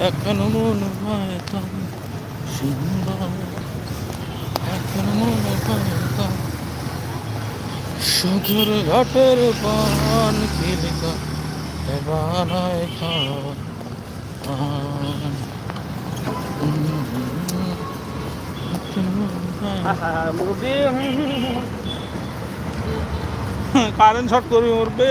এখন মনে সুন্দর। এখন মনে পাইতাম সদর ঘাটের পান কিলিকা বানায় খাওয়া কারেন্ট শর্ট করে মরবে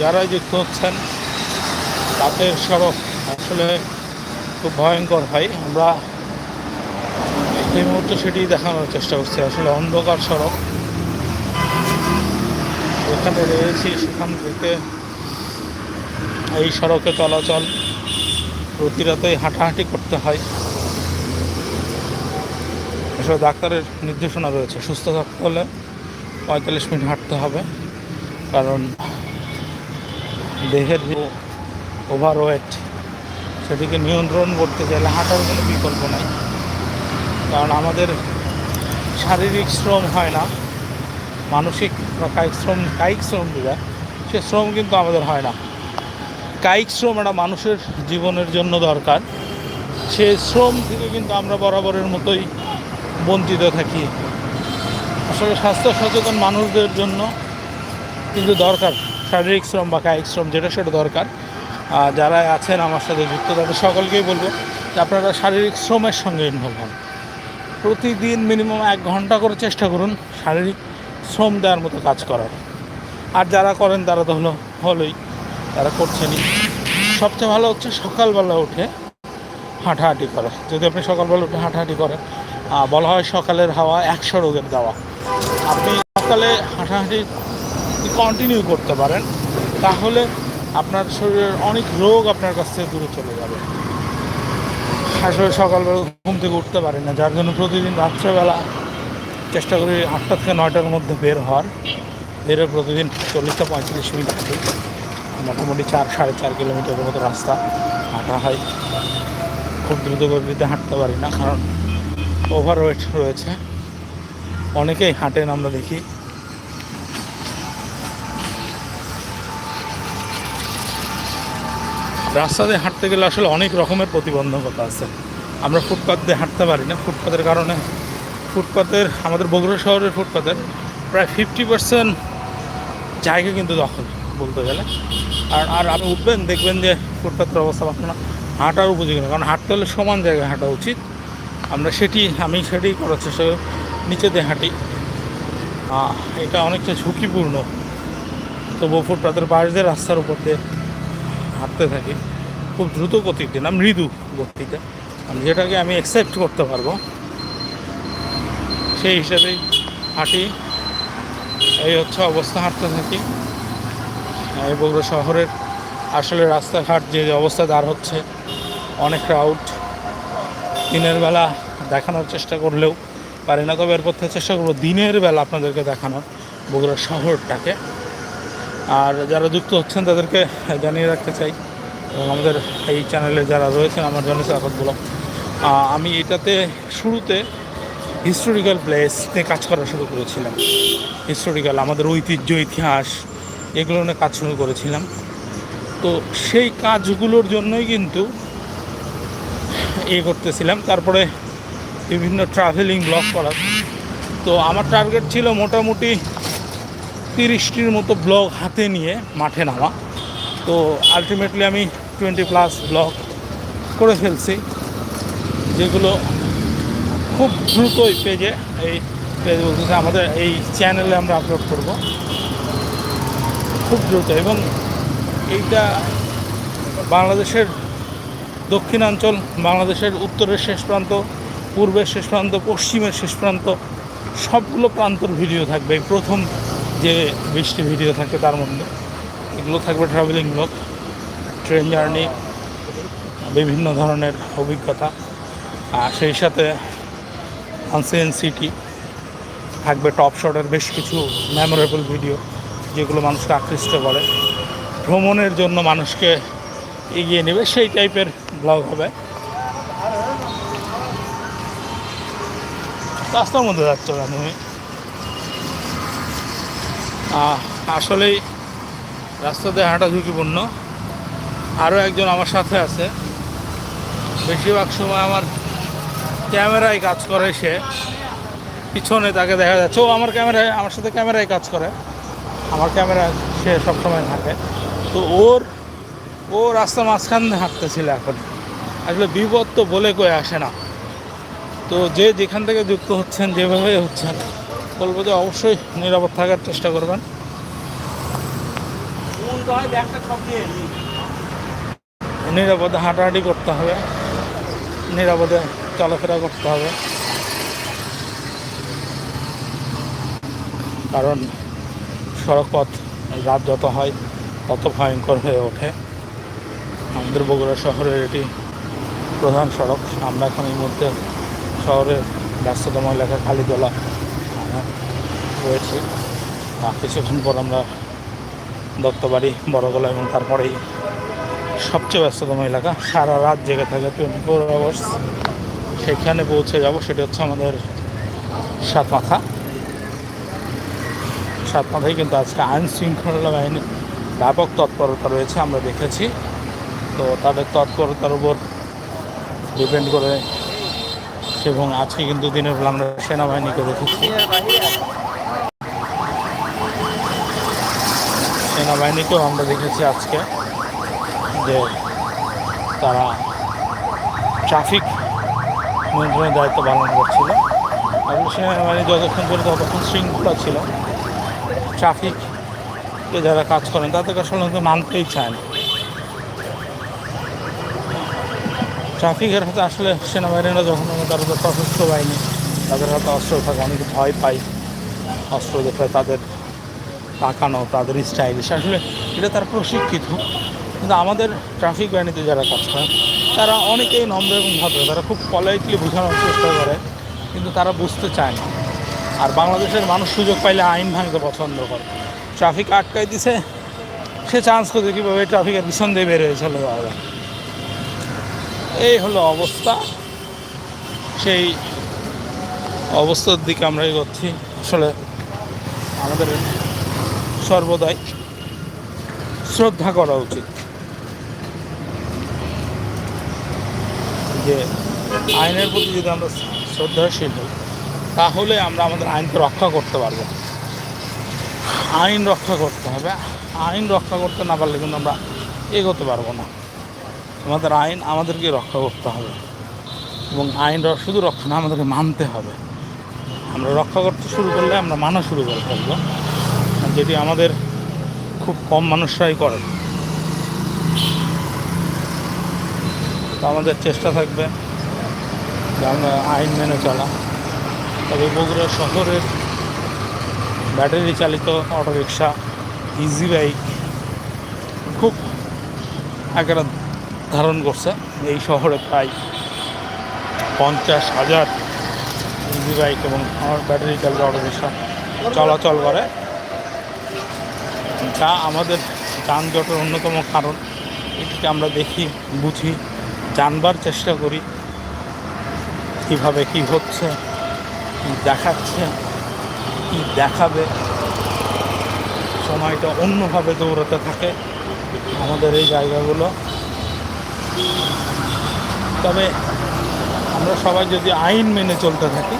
यार आज एक तो রাতের সড়ক আসলে খুব ভয়ঙ্কর হয়। আমরা এই মুহূর্তে সেটি দেখানোর চেষ্টা করছি। আসলে অন্ধকার সড়ক। এখানে রয়েছি সেখান থেকে এই সড়কে চলাচল প্রতি রাতেই হাঁটাহাঁটি করতে হয়। আসলে ডাক্তারের নির্দেশনা রয়েছে, সুস্থ থাকতে হলে পঁয়তাল্লিশ মিনিট হাঁটতে হবে। কারণ দেহের ওভারওয়েট সেটিকে নিয়ন্ত্রণ করতে চাইলে হাঁটার কোনো বিকল্প নাই। কারণ আমাদের শারীরিক শ্রম হয় না, মানসিক বা কায়িক শ্রম কায়িক শ্রম যেটা, সে শ্রম কিন্তু আমাদের হয় না। কায়িক শ্রম একটা মানুষের জীবনের জন্য দরকার। সে শ্রম থেকে কিন্তু আমরা বরাবরের মতোই বঞ্চিত থাকি। আসলে স্বাস্থ্য সচেতন মানুষদের জন্য কিন্তু দরকার শারীরিক শ্রম বা কায়িক শ্রম, যেটা সেটা দরকার। যারা আছেন আমার সাথে যুক্ত, তাদের সকলকেই বলব যে আপনারা শারীরিক শ্রমের সঙ্গে ইনভলভ হন। প্রতিদিন মিনিমাম এক ঘণ্টা করে চেষ্টা করুন শারীরিক শ্রম দেওয়ার মতো কাজ করার। আর যারা করেন, তারা তো হলো, হলোই, তারা করছেনই। সবচেয়ে ভালো হচ্ছে সকালবেলা উঠে হাঁটাহাঁটি করা। যদি আপনি সকালবেলা উঠে হাঁটাহাঁটি করেন বলা হয় সকালের হাওয়া একশো রোগের দেওয়া। আপনি সকালে হাঁটাহাঁটি কন্টিনিউ করতে পারেন, তাহলে আপনার শরীরের অনেক রোগ আপনার কাছ থেকে দূরে চলে যাবে। আসলে সকালবেলা ঘুম থেকে উঠতে পারি না, যার জন্য প্রতিদিন রাত্রেবেলা চেষ্টা করি আটটা থেকে নয়টার মধ্যে বের হওয়ার। বেরো প্রতিদিন চল্লিশটা পঁয়ত্রিশ মিনিট থাকে। মোটামুটি চার, সাড়ে চার কিলোমিটারের মতো রাস্তা হাঁটা হয়। খুব দ্রুত গতিতে হাঁটতে পারি না, কারণ ওভারওয়েট রয়েছে। অনেকেই হাঁটেন, আমরা দেখি। রাস্তা দিয়ে হাঁটতে গেলে আসলে অনেক রকমের প্রতিবন্ধকতা আছে। আমরা ফুটপাথ দিয়ে হাঁটতে পারি না। ফুটপাথের কারণে ফুটপাথের আমাদের বগুড়া শহরের ফুটপাথের প্রায় ফিফটি পার্সেন্ট জায়গা কিন্তু দখল বলতে গেলে। আর আর আপনি উঠবেন, দেখবেন যে ফুটপাথের অবস্থা আপনার হাঁটার উপযোগী না। কারণ হাঁটতে হলে সমান জায়গায় হাঁটা উচিত। আমরা সেটি, আমি সেটাই করার চেষ্টা নিচে দিয়ে হাঁটি। এটা অনেকটা ঝুঁকিপূর্ণ। তবুও ফুটপাথের পাশ দিয়ে রাস্তার উপর দিয়ে হাঁটতে থাকি, খুব দ্রুত গতিতে না, মৃদু গতিতে। যেটাকে আমি অ্যাকসেপ্ট করতে পারব, সেই হিসাবেই হাঁটি। এই হচ্ছে অবস্থা, হাঁটতে থাকি। এই বগুড়া শহরের আসলে রাস্তাঘাট যে অবস্থা দাঁড় হচ্ছে, অনেক ক্রাউড দিনের বেলা দেখানোর চেষ্টা করলেও পারি না, তবে এরপর থেকে চেষ্টা করব দিনের বেলা আপনাদেরকে দেখানোর বগুড়া শহরটাকে। আর যারা যুক্ত হচ্ছেন, তাদেরকে জানিয়ে রাখতে চাই, এবং আমাদের এই চ্যানেলে যারা রয়েছেন, আমার জন্য স্বাগত স্বাগতগুলো আমি এটাতে শুরুতে হিস্টোরিক্যাল প্লেস নিয়ে কাজ করা শুরু করেছিলাম। হিস্টোরিক্যাল আমাদের ঐতিহ্য, ইতিহাস, এগুলো নিয়ে কাজ শুরু করেছিলাম। তো সেই কাজগুলোর জন্যই কিন্তু এ করতেছিলাম। তারপরে বিভিন্ন ট্রাভেলিং ব্লগ করার তো আমার টার্গেট ছিল মোটামুটি তিরিশটির মতো ব্লগ হাতে নিয়ে মাঠে নামা। তো আলটিমেটলি আমি টোয়েন্টি প্লাস ব্লগ করে ফেলছি, যেগুলো খুব দ্রুতই পেজে এই পেজ বলতেছে আমাদের এই চ্যানেলে আমরা আপলোড করব। খুব দ্রুত এবং এইটা বাংলাদেশের দক্ষিণাঞ্চল, বাংলাদেশের উত্তরের শেষ প্রান্ত, পূর্বের শেষ প্রান্ত, পশ্চিমের শেষ প্রান্ত, সবগুলো প্রান্তর ভিডিও থাকবে। প্রথম যে বিশটি ভিডিও থাকে তার মধ্যে এগুলো থাকবে ট্রাভেলিং ব্লগ ট্রেন জার্নি বিভিন্ন ধরনের অভিজ্ঞতা। আর সেই সাথে আনসেন সিটি থাকবে টপ শটের বেশ কিছু মেমোরেবল ভিডিও যেগুলো মানুষকে আকৃষ্ট করে। ভ্রমণের জন্য মানুষকে এগিয়ে নেবে সেই টাইপের ব্লগ হবে। রাস্তার মধ্যে যাচ্ছ আহ, আসলেই রাস্তাতে হাঁটা ঝুঁকিপূর্ণ। আরও একজন আমার সাথে আছে। বেশিরভাগ সময় আমার ক্যামেরায় কাজ করে সে। পিছনে তাকে দেখা যাচ্ছে। ও আমার ক্যামেরায়, আমার সাথে ক্যামেরায় কাজ করে। আমার ক্যামেরা সে সবসময় থাকে। তো ওর, ও রাস্তা মাঝখান হাঁটতেছিল এখন। আসলে বিপদ তো বলে কয়ে আসে না। তো যে যেখান থেকে যুক্ত হচ্ছেন যেভাবে হচ্ছেন বলব যে অবশ্যই নিরাপদ থাকার চেষ্টা করবেন। নিরাপদে হাঁটাহাঁটি করতে হবে, নিরাপদে চলাফেরা করতে হবে। কারণ সড়ক পথ রাত যত হয়, তত ভয়ঙ্কর হয়ে ওঠে। আমাদের বগুড়া শহরের এটি প্রধান সড়ক। আমরা এখন এই মুহূর্তে শহরের ব্যস্ততম এলাকা খালিতলা রয়েছি। আর কিছুক্ষণ পর আমরা দত্তবাড়ি, বড়গোলা এবং তারপরেই সবচেয়ে ব্যস্ততম এলাকা। সারা রাত জেগে থাকে টোয়েন্টি ফোর আওয়ার্স সেখানে পৌঁছে যাব, সেটা হচ্ছে আমাদের সাত মাথা সাত মাথায় কিন্তু আজকে আইন শৃঙ্খলা বাহিনীর ব্যাপক তৎপরতা রয়েছে, আমরা দেখেছি। তো তাদের তৎপরতার উপর ডিপেন্ড করে এবং আজকে কিন্তু দিনের বেলা আমরা সেনাবাহিনীকে দেখেছি সেনাবাহিনীকেও আমরা দেখেছি আজকে যে তারা ট্রাফিক নিয়ন্ত্রণের দায়িত্ব পালন করছিল। আসলে সেনাবাহিনী যতক্ষণ পর্যন্ত ততক্ষণ শৃঙ্খলা ছিল ট্রাফিকে যারা কাজ করেন, তাদেরকে আসলে মানতেই চায় না। ট্রাফিকের হাতে আসলে সেনাবাহিনীরা যখন তারা তো সশস্ত্র বাহিনী, তাদের হাতে অস্ত্র থাকে, অনেকে ভয় পাই অস্ত্র দেখলে তাদের তাকানো, তাদের স্টাইলিশ আসলে এটা তার প্রশিক্ষিত। কিন্তু আমাদের ট্রাফিক বাহিনীতে যারা কাজ করেন তারা অনেকেই নম্র এবং ভদ্র। তারা খুব পলাইটলি বোঝানোর চেষ্টা করে, কিন্তু তারা বুঝতে চায় না। আর বাংলাদেশের মানুষ সুযোগ পাইলে আইন ভাঙতে পছন্দ করে। ট্রাফিক আটকাই দিছে, সে চান্স করছে কীভাবে ট্রাফিকের পিছন দিয়ে বেরিয়ে চলে যাওয়া এই হলো অবস্থা। সেই অবস্থার দিকে আমরা এগোচ্ছি। আসলে আমাদের সর্বদাই শ্রদ্ধা করা উচিত। যে আইনের প্রতি যদি আমরা শ্রদ্ধাশীল হই, তাহলে আমরা আমাদের আইনকে রক্ষা করতে পারব। আইন রক্ষা করতে হবে। আইন রক্ষা করতে না পারলে কিন্তু আমরা এগোতে পারব না। আমাদের আইন আমাদেরকে রক্ষা করতে হবে। এবং আইন শুধু রক্ষা না, আমাদেরকে মানতে হবে। আমরা রক্ষা করতে শুরু করলে আমরা মানা শুরু করে ফেলব। যেটি আমাদের খুব কম মানুষরাই করেন। তো আমাদের চেষ্টা থাকবে যে আমরা আইন মেনে চলা। তবে বগুড়া শহরের ব্যাটারি চালিত অটোরিকশা ইজি বাইক খুব আকার ধারণ করছে। এই শহরে প্রায় পঞ্চাশ হাজার ইজি বাইক এবং আমার ব্যাটারি চালিত অটোরিকশা চলাচল করে। যা আমাদের যানজটের অন্যতম কারণ। এটিকে আমরা দেখি, বুঝি, জানবার চেষ্টা করি। কীভাবে কি হচ্ছে, কি দেখাচ্ছে, কি দেখাবে। সময়টা অন্যভাবে দৌড়াতে থাকে আমাদের এই জায়গাগুলো। তবে আমরা সবাই যদি আইন মেনে চলতে থাকি,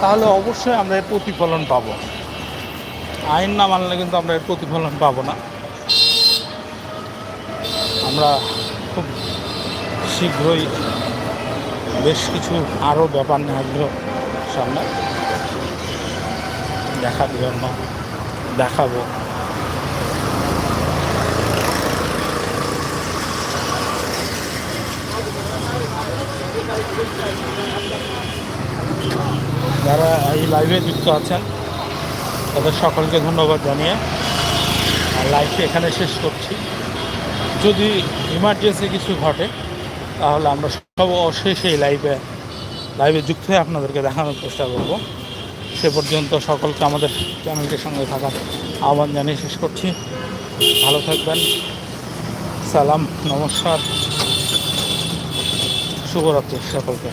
তাহলে অবশ্যই আমরা এর প্রতিফলন পাব। আইন না মানলে কিন্তু আমরা এর প্রতিফলন পাবো না। আমরা খুব শীঘ্রই বেশ কিছু আরও ব্যাপার নিয়ে সামনে। দেখার জন্য দেখাবো। যারা এই লাইভে যুক্ত আছেন, তাদের সকলকে ধন্যবাদ জানিয়ে আর লাইভটি এখানে শেষ করছি। যদি ইমার্জেন্সি কিছু ঘটে, তাহলে আমরা সব সেই লাইভে লাইভে যুক্ত হয়ে আপনাদেরকে দেখানোর চেষ্টা করব। সে পর্যন্ত সকলকে আমাদের চ্যানেলটির সঙ্গে থাকার আহ্বান জানিয়ে শেষ করছি। ভালো থাকবেন। সালাম, নমস্কার। শুভরাত্রি সকলকে।